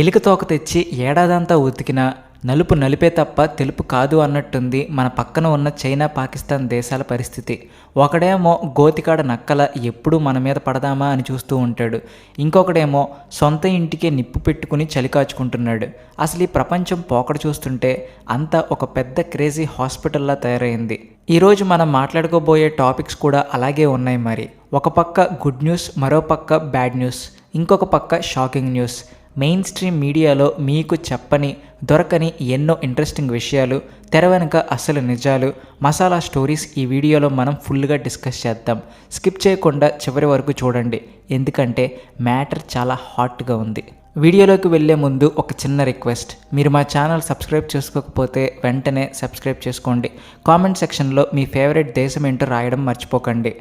ఎలుక తోక తెచ్చి ఏడాదంతా ఉతికినా నలుపు నలిపే తప్ప తెలుపు కాదు అన్నట్టుంది మన పక్కన ఉన్న చైనా పాకిస్తాన్ దేశాల పరిస్థితి. ఒకడేమో గోతికాడ నక్కల ఎప్పుడు మన మీద పడదామా అని చూస్తూ ఉంటాడు. ఇంకొకడేమో సొంత ఇంటికే నిప్పు పెట్టుకుని చలికాచుకుంటున్నాడు అసలు ఈ ప్రపంచం పోకడ చూస్తుంటే అంతా ఒక పెద్ద క్రేజీ హాస్పిటల్లా తయారైంది. ఈరోజు మనం మాట్లాడుకోబోయే టాపిక్స్ కూడా అలాగే ఉన్నాయి మరి. ఒక పక్క గుడ్ న్యూస్ మరో పక్క బ్యాడ్ న్యూస్ ఇంకొక పక్క షాకింగ్ న్యూస్. మెయిన్ స్ట్రీమ్ మీడియాలో మీకు చెప్పని దొరకని ఎన్నో ఇంట్రెస్టింగ్ విషయాలు తెర వెనుక అసలు నిజాలు మసాలా స్టోరీస్ ఈ వీడియోలో మనం ఫుల్గా డిస్కస్ చేద్దాం. స్కిప్ చేయకుండా చివరి వరకు చూడండి. ఎందుకంటే మ్యాటర్ చాలా హాట్గా ఉంది. వీడియోలోకి వెళ్ళే ముందు ఒక చిన్న రిక్వెస్ట్. మీరు మా ఛానల్ సబ్స్క్రైబ్ చేసుకోకపోతే వెంటనే సబ్స్క్రైబ్ చేసుకోండి. కామెంట్ సెక్షన్లో మీ ఫేవరెట్ దేశం ఏంటో రాయడం మర్చిపోకండి.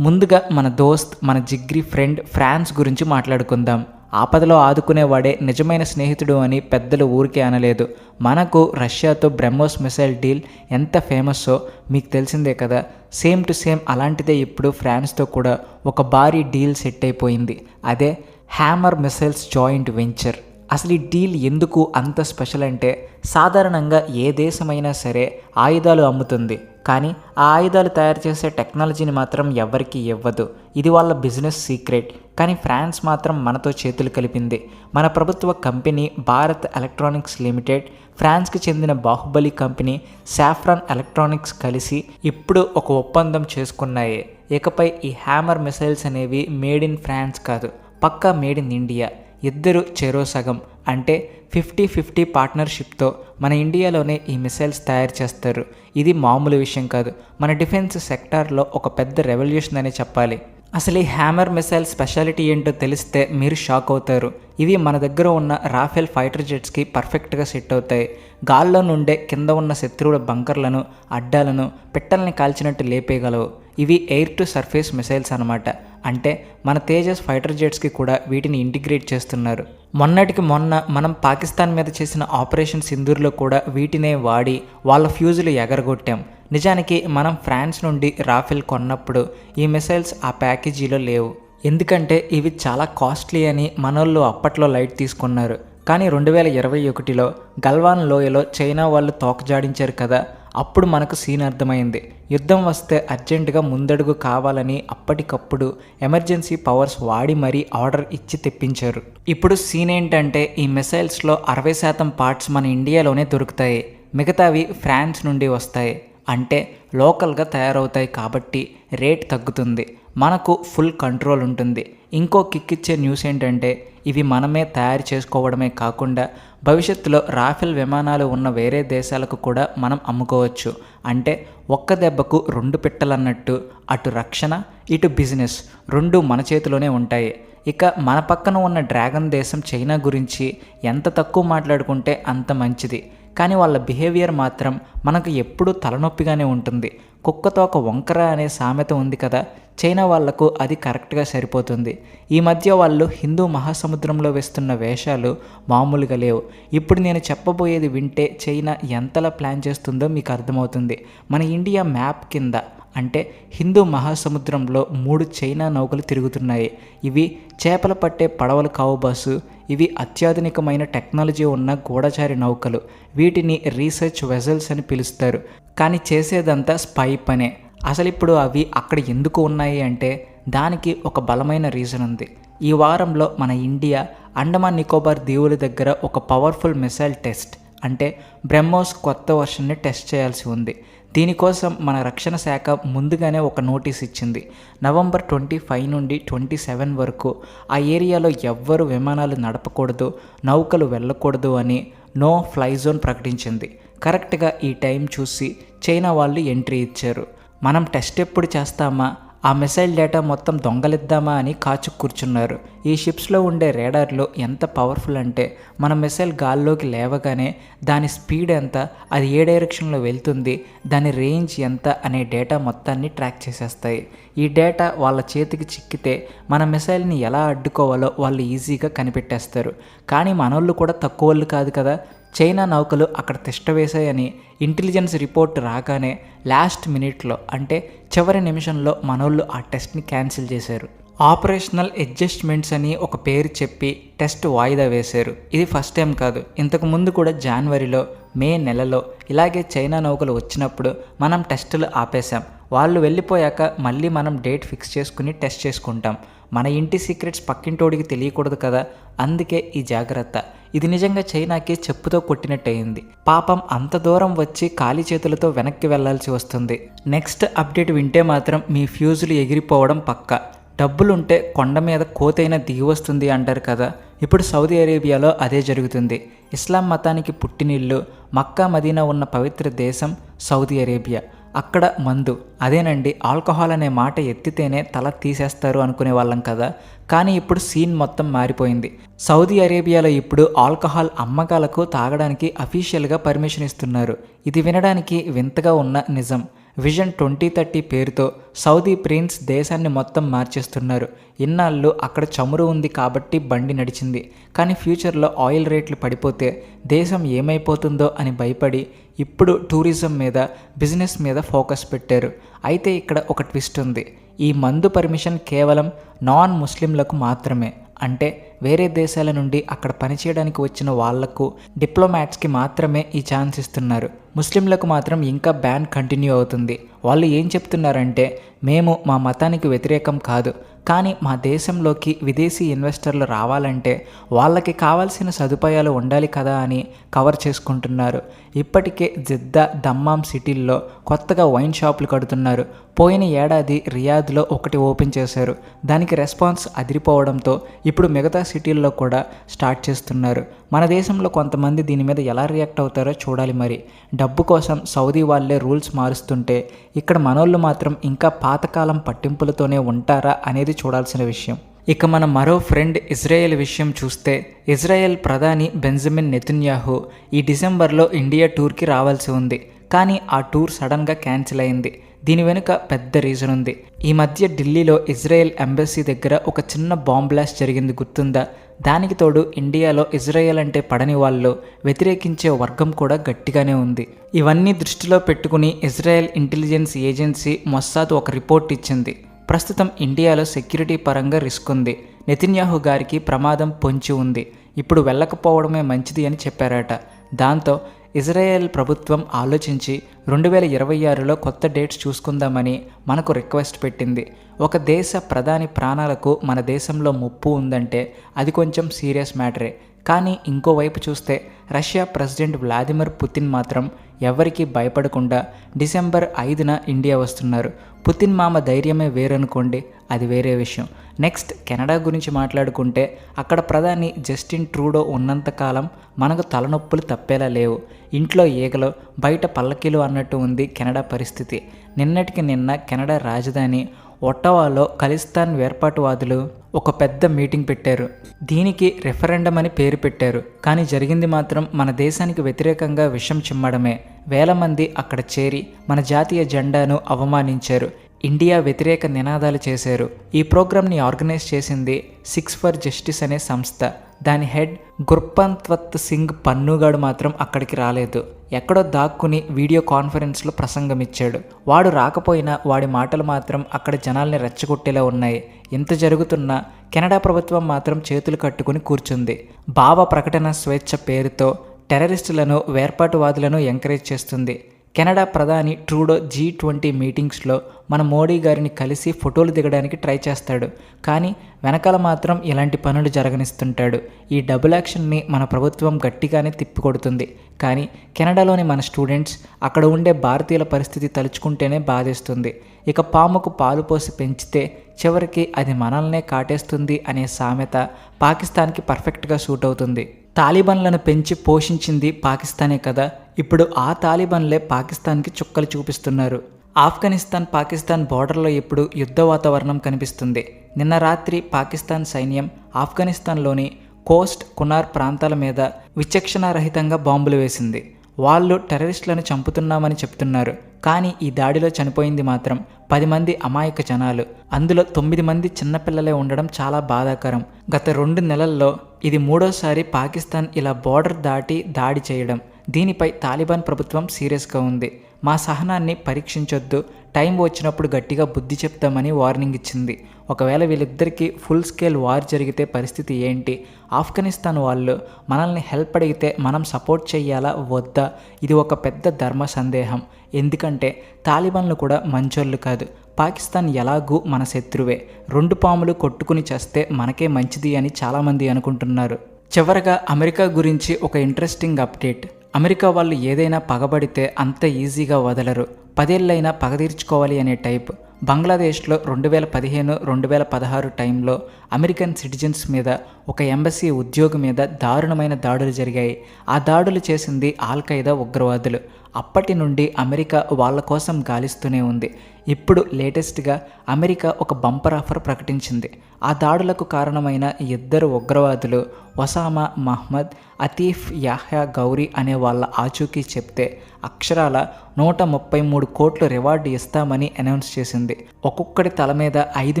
ముందుగా మన దోస్త్ మన జిగ్రి ఫ్రెండ్ ఫ్రాన్స్ గురించి మాట్లాడుకుందాం. ఆపదలో ఆదుకునేవాడే నిజమైన స్నేహితుడు అని పెద్దలు ఊరికే అనలేదు. మనకు రష్యాతో బ్రహ్మోస్ మిసైల్ డీల్ ఎంత ఫేమస్సో మీకు తెలిసిందే కదా. సేమ్ టు సేమ్ అలాంటిదే ఇప్పుడు ఫ్రాన్స్తో కూడా ఒక భారీ డీల్ సెట్ అయిపోయింది అదే హ్యామర్ మిసైల్స్ జాయింట్ వెంచర్. అసలు ఈ డీల్ ఎందుకు అంత స్పెషల్ అంటే సాధారణంగా ఏ దేశమైనా సరే ఆయుధాలు అమ్ముతుంది. కానీ ఆ ఆయుధాలు తయారు చేసే టెక్నాలజీని మాత్రం ఎవ్వరికీ ఇవ్వదు. ఇది వాళ్ళ బిజినెస్ సీక్రెట్. కానీ ఫ్రాన్స్ మాత్రం మనతో చేతులు కలిపింది. మన ప్రభుత్వ కంపెనీ భారత్ ఎలక్ట్రానిక్స్ లిమిటెడ్ ఫ్రాన్స్కి చెందిన బాహుబలి కంపెనీ సాఫ్రాన్ ఎలక్ట్రానిక్స్ కలిసి ఇప్పుడు ఒక ఒప్పందం చేసుకున్నాయి. ఇకపై ఈ హ్యామర్ మిసైల్స్ అనేవి మేడ్ ఇన్ ఫ్రాన్స్ కాదు పక్కా మేడ్ ఇన్ ఇండియా. ఇద్దరు చెరో సగం అంటే ఫిఫ్టీ ఫిఫ్టీ పార్ట్నర్షిప్తో మన ఇండియాలోనే ఈ మిసైల్స్ తయారు చేస్తారు. ఇది మామూలు విషయం కాదు. మన డిఫెన్స్ సెక్టార్లో ఒక పెద్ద రెవల్యూషన్ అనే చెప్పాలి. అసలు ఈ హ్యామర్ మిసైల్ స్పెషాలిటీ ఏంటో తెలిస్తే మీరు షాక్ అవుతారు. ఇవి మన దగ్గర ఉన్న రాఫెల్ ఫైటర్ జెట్స్కి పర్ఫెక్ట్గా సెట్ అవుతాయి. గాల్లో నుండే కింద ఉన్న శత్రువుల బంకర్లను అడ్డాలను పిట్టల్ని కాల్చినట్టు లేపేయగలవు. ఇవి ఎయిర్ టు సర్ఫేస్ మిసైల్స్ అనమాట అంటే మన తేజస్ ఫైటర్ జెట్స్కి కూడా వీటిని ఇంటిగ్రేట్ చేస్తున్నారు. మొన్నటికి మొన్న మనం పాకిస్తాన్ మీద చేసిన ఆపరేషన్ సింధూర్లో కూడా వీటినే వాడి వాళ్ళ ఫ్యూజులు ఎగరగొట్టాం. నిజానికి మనం ఫ్రాన్స్ నుండి రాఫెల్ కొన్నప్పుడు ఈ మిసైల్స్ ఆ ప్యాకేజీలో లేవు. ఎందుకంటే ఇవి చాలా కాస్ట్లీ అని మనోళ్ళు అప్పట్లో లైట్ తీసుకున్నారు. కానీ రెండు వేల ఇరవై ఒకటిలో గల్వాన్ లోయలో చైనా వాళ్ళు తోకజాడించారు కదా అప్పుడు మనకు సీన్ అర్థమైంది. యుద్ధం వస్తే అర్జెంటుగా ముందడుగు కావాలని అప్పటికప్పుడు ఎమర్జెన్సీ పవర్స్ వాడి మరీ ఆర్డర్ ఇచ్చి తెప్పించారు. ఇప్పుడు సీన్ ఏంటంటే ఈ మిసైల్స్లో అరవై శాతం పార్ట్స్ మన ఇండియాలోనే దొరుకుతాయి. మిగతావి ఫ్రాన్స్ నుండి వస్తాయి. అంటే లోకల్గా తయారవుతాయి కాబట్టి రేట్ తగ్గుతుంది. మనకు ఫుల్ కంట్రోల్ ఉంటుంది. ఇంకో కిక్ ఇచ్చే న్యూస్ ఏంటంటే ఇవి మనమే తయారు చేసుకోవడమే కాకుండా భవిష్యత్తులో రాఫెల్ విమానాలు ఉన్న వేరే దేశాలకు కూడా మనం అమ్ముకోవచ్చు. అంటే ఒక్క దెబ్బకు రెండు పిట్టలన్నట్టు అటు రక్షణ ఇటు బిజినెస్ రెండు మన చేతిలోనే ఉంటాయి. ఇక మన పక్కన ఉన్న డ్రాగన్ దేశం చైనా గురించి ఎంత తక్కువ మాట్లాడుకుంటే అంత మంచిది. కానీ వాళ్ళ బిహేవియర్ మాత్రం మనకు ఎప్పుడూ తలనొప్పిగానే ఉంటుంది. కుక్కతో ఒక వంకర అనే సామెత ఉంది కదా చైనా వాళ్ళకు అది కరెక్ట్గా సరిపోతుంది. ఈ మధ్య వాళ్ళు హిందూ మహాసముద్రంలో వేస్తున్న వేషాలు మామూలుగా లేవు. ఇప్పుడు నేను చెప్పబోయేది వింటే చైనా ఎంతలా ప్లాన్ చేస్తుందో మీకు అర్థమవుతుంది. మన ఇండియా మ్యాప్ కింద అంటే హిందూ మహాసముద్రంలో మూడు చైనా నౌకలు తిరుగుతున్నాయి. ఇవి చేపలు పట్టే పడవలు కావుబాసు ఇవి అత్యాధునికమైన టెక్నాలజీ ఉన్న గూఢచారి నౌకలు. వీటిని రీసెర్చ్ వెజల్స్ అని పిలుస్తారు. కానీ చేసేదంతా స్పై పనే. అసలు ఇప్పుడు అవి అక్కడ ఎందుకు ఉన్నాయి అంటే దానికి ఒక బలమైన రీజన్ ఉంది. ఈ వారంలో మన ఇండియా అండమాన్ నికోబార్ దీవుల దగ్గర ఒక పవర్ఫుల్ మిసైల్ టెస్ట్ అంటే బ్రహ్మోస్ కొత్త వర్షన్ని టెస్ట్ చేయాల్సి ఉంది. దీనికోసం మన రక్షణ శాఖ ముందుగానే ఒక నోటీస్ ఇచ్చింది. నవంబర్ ట్వంటీ ఫైవ్ నుండి ట్వంటీ సెవెన్ వరకు ఆ ఏరియాలో ఎవ్వరు విమానాలు నడపకూడదు నౌకలు వెళ్ళకూడదు అని నో ఫ్లై జోన్ ప్రకటించింది. కరెక్ట్గా ఈ టైం చూసి చైనా వాళ్ళు ఎంట్రీ ఇచ్చారు. మనం టెస్ట్ ఎప్పుడు చేస్తామా? ఆ మిసైల్ డేటా మొత్తం దొంగలిద్దామా అని కాచు కూర్చున్నారు. ఈ షిప్స్లో ఉండే రేడార్లు ఎంత పవర్ఫుల్ అంటే మన మిసైల్ గాల్లోకి లేవగానే దాని స్పీడ్ ఎంత అది ఏ డైరెక్షన్లో వెళ్తుంది దాని రేంజ్ ఎంత అనే డేటా మొత్తాన్ని ట్రాక్ చేసేస్తాయి. ఈ డేటా వాళ్ళ చేతికి చిక్కితే మన మిసైల్ని ఎలా అడ్డుకోవాలో వాళ్ళు ఈజీగా కనిపెట్టేస్తారు. కానీ మనోళ్ళు కూడా తక్కువ వాళ్ళు కాదు కదా. చైనా నౌకలు అక్కడ తిష్టవేశాయని ఇంటెలిజెన్స్ రిపోర్ట్ రాగానే లాస్ట్ మినిట్లో అంటే చివరి నిమిషంలో మనోళ్ళు ఆ టెస్ట్ని క్యాన్సిల్ చేశారు. ఆపరేషనల్ అడ్జస్ట్మెంట్స్ అని ఒక పేరు చెప్పి టెస్ట్ వాయిదా వేశారు. ఇది ఫస్ట్ టైం కాదు. ఇంతకు ముందు కూడా జనవరిలో మే నెలలో ఇలాగే చైనా నౌకలు వచ్చినప్పుడు మనం టెస్టులు ఆపేశాం. వాళ్ళు వెళ్ళిపోయాక మళ్ళీ మనం డేట్ ఫిక్స్ చేసుకుని టెస్ట్ చేసుకుంటాం. మన ఇంటి సీక్రెట్స్ పక్కింటోడికి తెలియకూడదు కదా? అందుకే ఈ జాగ్రత్త. ఇది నిజంగా చైనాకి చెప్పుతో కొట్టినట్టయింది. పాపం అంత దూరం వచ్చి ఖాళీ చేతులతో వెనక్కి వెళ్ళాల్సి వస్తుంది. నెక్స్ట్ అప్డేట్ వింటే మాత్రం మీ ఫ్యూజులు ఎగిరిపోవడం పక్క. డబ్బులుంటే కొండ మీద కోతైన దిగి వస్తుంది అంటారు కదా. ఇప్పుడు సౌదీ అరేబియాలో అదే జరుగుతుంది. ఇస్లాం మతానికి పుట్టినిల్లు మక్కా మదీనా ఉన్న పవిత్ర దేశం సౌదీ అరేబియా. అక్కడ మందు. అదేనండి ఆల్కహాల్ అనే మాట ఎత్తితేనే తల తీసేస్తారు అనుకునే వాళ్ళం కదా. కానీ ఇప్పుడు సీన్ మొత్తం మారిపోయింది. సౌదీ అరేబియాలో ఇప్పుడు ఆల్కహాల్ అమ్మకాలకు తాగడానికి అఫీషియల్గా పర్మిషన్ ఇస్తున్నారు. ఇది వినడానికి వింతగా ఉన్న నిజం. విజన్ ట్వంటీ థర్టీ పేరుతో సౌదీ ప్రిన్స్ దేశాన్ని మొత్తం మార్చేస్తున్నారు. ఇన్నాళ్ళు అక్కడ చమురు ఉంది కాబట్టి బండి నడిచింది. కానీ ఫ్యూచర్లో ఆయిల్ రేట్లు పడిపోతే దేశం ఏమైపోతుందో అని భయపడి ఇప్పుడు టూరిజం మీద బిజినెస్ మీద ఫోకస్ పెట్టారు. అయితే ఇక్కడ ఒక ట్విస్ట్ ఉంది. ఈ మందు పర్మిషన్ కేవలం నాన్ ముస్లింలకు మాత్రమే. అంటే వేరే దేశాల నుండి అక్కడ పనిచేయడానికి వచ్చిన వాళ్ళకు డిప్లొమాట్స్కి మాత్రమే ఈ ఛాన్స్ ఇస్తున్నారు. ముస్లింలకు మాత్రం ఇంకా బ్యాన్ కంటిన్యూ అవుతుంది. వాళ్ళు ఏం చెప్తున్నారంటే మేము మా మతానికి వ్యతిరేకం కాదు. కానీ మా దేశంలోకి విదేశీ ఇన్వెస్టర్లు రావాలంటే వాళ్ళకి కావాల్సిన సదుపాయాలు ఉండాలి కదా అని కవర్ చేసుకుంటున్నారు. ఇప్పటికే జిద్దా దమ్మాం సిటీల్లో కొత్తగా వైన్ షాపులు కడుతున్నారు. పోయిన ఏడాది రియాద్లో ఒకటి ఓపెన్ చేశారు. దానికి రెస్పాన్స్ అదిరిపోవడంతో ఇప్పుడు మిగతా సిటీల్లో కూడా స్టార్ట్ చేస్తున్నారు. మన దేశంలో కొంతమంది దీని మీద ఎలా రియాక్ట్ అవుతారో చూడాలి మరి. డబ్బు కోసం సౌదీ వాళ్ళే రూల్స్ మారుస్తుంటే ఇక్కడ మనోళ్ళు మాత్రం ఇంకా పాతకాలం పట్టింపులతోనే ఉంటారా అనేది చూడాల్సిన విషయం. ఇక మన మరో ఫ్రెండ్ ఇజ్రాయెల్ విషయం చూస్తే ఇజ్రాయెల్ ప్రధాని బెంజమిన్ నెతున్యాహు ఈ డిసెంబర్లో ఇండియా టూర్కి రావాల్సి ఉంది. కానీ ఆ టూర్ సడన్గా క్యాన్సిల్ అయింది. దీని వెనుక పెద్ద రీజన్ ఉంది. ఈ మధ్య ఢిల్లీలో ఇజ్రాయెల్ ఎంబసీ దగ్గర ఒక చిన్న బాంబ్ బ్లాస్ట్ జరిగింది గుర్తుందా? దానికి తోడు ఇండియాలో ఇజ్రాయెల్ అంటే పడని వాళ్ళు వ్యతిరేకించే వర్గం కూడా గట్టిగానే ఉంది. ఇవన్నీ దృష్టిలో పెట్టుకుని ఇజ్రాయెల్ ఇంటెలిజెన్స్ ఏజెన్సీ మొస్సాద్ ఒక రిపోర్ట్ ఇచ్చింది. ప్రస్తుతం ఇండియాలో సెక్యూరిటీ పరంగా రిస్క్ ఉంది. నితిన్యాహు గారికి ప్రమాదం పొంచి ఉంది. ఇప్పుడు వెళ్ళకపోవడమే మంచిది అని చెప్పారట. దాంతో ఇజ్రాయెల్ ప్రభుత్వం ఆలోచించి రెండు వేల ఇరవై ఆరులో కొత్త డేట్స్ చూసుకుందామని మనకు రిక్వెస్ట్ పెట్టింది. ఒక దేశ ప్రధాని ప్రాణాలకు మన దేశంలో ముప్పు ఉందంటే అది కొంచెం సీరియస్ మ్యాటరే. కానీ ఇంకోవైపు చూస్తే రష్యా ప్రెసిడెంట్ వ్లాదిమిర్ పుతిన్ మాత్రం ఎవరికీ భయపడకుండా డిసెంబర్ ఐదున ఇండియా వస్తున్నారు. పుతిన్ మామ ధైర్యమే వేరనుకోండి అది వేరే విషయం. నెక్స్ట్ కెనడా గురించి మాట్లాడుకుంటే అక్కడ ప్రధాని జస్టిన్ ట్రూడో ఉన్నంతకాలం మనకు తలనొప్పులు తప్పేలా లేవు. ఇంట్లో ఈగలు బయట పల్లకీలు అన్నట్టు ఉంది కెనడా పరిస్థితి. నిన్నటికి నిన్న కెనడా రాజధాని ఒట్టవాలో ఖలిస్తాన్ వేర్పాటువాదులు ఒక పెద్ద మీటింగ్ పెట్టారు. దీనికి రెఫరెండం అని పేరు పెట్టారు. కానీ జరిగింది మాత్రం మన దేశానికి వ్యతిరేకంగా విషం చిమ్మడమే. వేల మంది అక్కడ చేరి మన జాతీయ జెండాను అవమానించారు. ఇండియా వ్యతిరేక నినాదాలు చేశారు. ఈ ప్రోగ్రామ్ని ఆర్గనైజ్ చేసింది సిక్స్ ఫర్ జస్టిస్ అనే సంస్థ. దాని హెడ్ గుర్పంత్వత్ సింగ్ పన్నుగాడు మాత్రం అక్కడికి రాలేదు. ఎక్కడో దాక్కుని వీడియో కాన్ఫరెన్స్లో ప్రసంగం ఇచ్చాడు వాడు రాకపోయినా వాడి మాటలు మాత్రం అక్కడ జనాల్ని రెచ్చగొట్టేలా ఉన్నాయి. ఇంత జరుగుతున్నా కెనడా ప్రభుత్వం మాత్రం చేతులు కట్టుకుని కూర్చుంది. భావ ప్రకటన స్వేచ్ఛ పేరుతో టెర్రరిస్టులను వేర్పాటువాదులను ఎంకరేజ్ చేస్తుంది. కెనడా ప్రధాని ట్రూడో జీ ట్వంటీ మీటింగ్స్లో మన మోడీ గారిని కలిసి ఫోటోలు దిగడానికి ట్రై చేస్తాడు. కానీ వెనకాల మాత్రం ఇలాంటి పనులు జరగనిస్తుంటాడు. ఈ డబుల్ యాక్షన్ని మన ప్రభుత్వం గట్టిగానే తిప్పికొడుతుంది. కానీ కెనడాలోని మన స్టూడెంట్స్ అక్కడ ఉండే భారతీయుల పరిస్థితి తలుచుకుంటేనే బాధేస్తుంది. ఇక పాముకు పాలు పోసి పెంచితే చివరికి అది మనల్నే కాటేస్తుంది అనే సామెత పాకిస్తాన్కి పర్ఫెక్ట్గా సూట్ అవుతుంది తాలిబన్లను పెంచి పోషించింది పాకిస్తానే కదా. ఇప్పుడు ఆ తాలిబన్లే పాకిస్తాన్కి చుక్కలు చూపిస్తున్నారు. ఆఫ్ఘనిస్తాన్ పాకిస్తాన్ బోర్డర్లో ఇప్పుడు యుద్ధ వాతావరణం కనిపిస్తుంది. నిన్న రాత్రి పాకిస్తాన్ సైన్యం ఆఫ్ఘనిస్తాన్లోని కోస్ట్ కునార్ ప్రాంతాల మీద విచక్షణారహితంగా బాంబులు వేసింది. వాళ్ళు టెర్రరిస్టులను చంపుతున్నామని చెప్తున్నారు. కానీ ఈ దాడిలో చనిపోయింది మాత్రం పది మంది అమాయక జనాలు. అందులో తొమ్మిది మంది చిన్నపిల్లలే ఉండడం చాలా బాధాకరం. గత రెండు నెలల్లో ఇది మూడోసారి పాకిస్తాన్ ఇలా బోర్డర్ దాటి దాడి చేయడం. దీనిపై తాలిబాన్ ప్రభుత్వం సీరియస్గా ఉంది. మా సహనాన్ని పరీక్షించొద్దు. టైం వచ్చినప్పుడు గట్టిగా బుద్ధి చెప్తామని వార్నింగ్ ఇచ్చింది. ఒకవేళ వీళ్ళిద్దరికీ ఫుల్ స్కేల్ వార్ జరిగితే పరిస్థితి ఏంటి? ఆఫ్ఘనిస్తాన్ వాళ్ళు మనల్ని హెల్ప్ అడిగితే మనం సపోర్ట్ చేయాలా? వద్దా? ఇది ఒక పెద్ద ధర్మ సందేహం. ఎందుకంటే తాలిబాన్లు కూడా మంచోళ్ళు కాదు. పాకిస్తాన్ ఎలాగూ మన శత్రువే. రెండు పాములు కొట్టుకుని చేస్తే మనకే మంచిది అని చాలామంది అనుకుంటున్నారు. చివరగా అమెరికా గురించి ఒక ఇంట్రెస్టింగ్ అప్డేట్ అమెరికా వాళ్ళు ఏదైనా పగబడితే అంత ఈజీగా వదలరు. పదేళ్ళైనా పగ తీర్చుకోవాలి అనే టైప్. బంగ్లాదేశ్లో రెండు వేల పదిహేను రెండు వేల పదహారు టైంలో అమెరికన్ సిటిజన్స్ మీద ఒక ఎంబసీ ఉద్యోగి మీద దారుణమైన దాడులు జరిగాయి. ఆ దాడులు చేసింది ఆల్ ఖైదా ఉగ్రవాదులు. అప్పటి నుండి అమెరికా వాళ్ళ కోసం గాలిస్తూనే ఉంది. ఇప్పుడు లేటెస్ట్గా అమెరికా ఒక బంపర్ ఆఫర్ ప్రకటించింది. ఆ దాడులకు కారణమైన ఇద్దరు ఉగ్రవాదులు ఒసామా మహ్మద్ అతీఫ్ యాహ్యా గౌరీ అనే వాళ్ళ ఆచూకీ చెప్తే అక్షరాల నూట ముప్పై మూడు కోట్లు రివార్డు ఇస్తామని అనౌన్స్ చేసింది. ఒక్కొక్కడి తల మీద ఐదు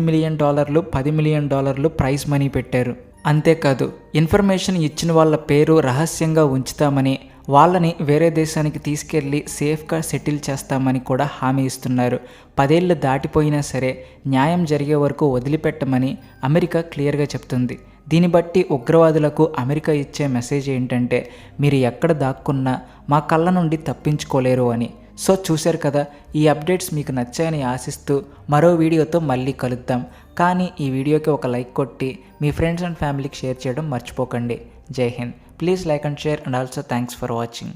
మిలియన్ డాలర్లు పది మిలియన్ డాలర్లు ప్రైజ్ మనీ పెట్టారు. అంతేకాదు ఇన్ఫర్మేషన్ ఇచ్చిన వాళ్ళ పేరు రహస్యంగా ఉంచుతామని వాళ్ళని వేరే దేశానికి తీసుకెళ్ళి సేఫ్గా సెటిల్ చేస్తామని కూడా హామీ ఇస్తున్నారు. పదేళ్ళు దాటిపోయినా సరే న్యాయం జరిగే వరకు వదిలిపెట్టమని అమెరికా క్లియర్గా చెప్తుంది. దీన్ని బట్టి ఉగ్రవాదులకు అమెరికా ఇచ్చే మెసేజ్ ఏంటంటే మీరు ఎక్కడ దాక్కున్నా మా కళ్ళ నుండి తప్పించుకోలేరు అని. సో చూశారు కదా ఈ అప్డేట్స్ మీకు నచ్చాయని ఆశిస్తూ మరో వీడియోతో మళ్ళీ కలుద్దాం. కానీ ఈ వీడియోకి ఒక లైక్ కొట్టి మీ ఫ్రెండ్స్ అండ్ ఫ్యామిలీకి షేర్ చేయడం మర్చిపోకండి. Jai Hind. Please like and share and also thanks for watching.